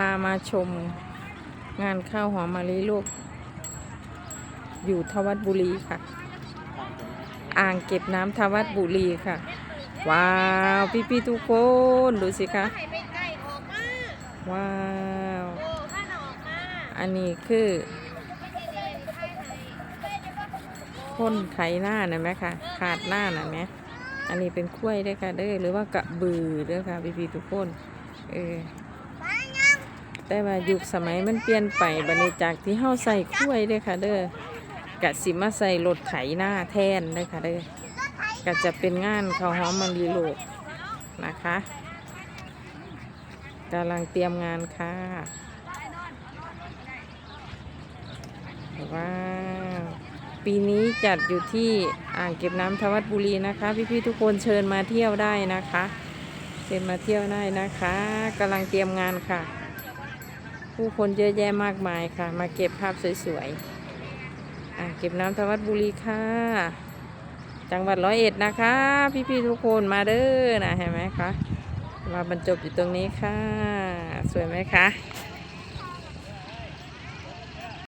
ามาชมงานข้าวหอมมะลิลูก อยู่ทวัดบุรีค่ะ อ่างเก็บน้ำทวัดบุรีค่ะ ว้าว พี่ๆทุกคน ดูสิคะ ว้าว อันนี้คือไม่ใช่เดินไข่หนพ่นไถหน้านะไหมคะขาดหน้านะไหมอันนี้เป็นกล้วยด้วยค่ะเด้อหรือว่ากระบือด้อค่ะพี่ๆทุกคน เออ แต่ว่ายุคสมัยมันเปลี่ยนไปบัดนี้จากที่เฮาใส่กล้วยเด้อค่ะ เด้อกะสิมาใส่รถไถหน้าแทนเด้อค่ะเด้อก็จะเป็นงานข้าวหอมมะลิโลกนะคะกำลังเตรียมงานค่ะว้าวปีนี้จัดอยู่ที่อ่างเก็บน้ำทวัดบุรีนะคะ พี่ๆทุกคนเชิญมาเที่ยวได้นะคะ เชิญมาเที่ยวได้นะคะกำลังเตรียมงานค่ะ ผู้คนเยอะแยะมากมายค่ะ มาเก็บภาพสวยๆอะเก็บน้ำทวัดบุรีค่ะ จังหวัดร้อยเอ็ดนะคะ พี่ๆทุกคนมาเด้อนะเห็นไหมคะมาบรรจบอยู่ตรงนี้ค่ะ สวยไหมคะ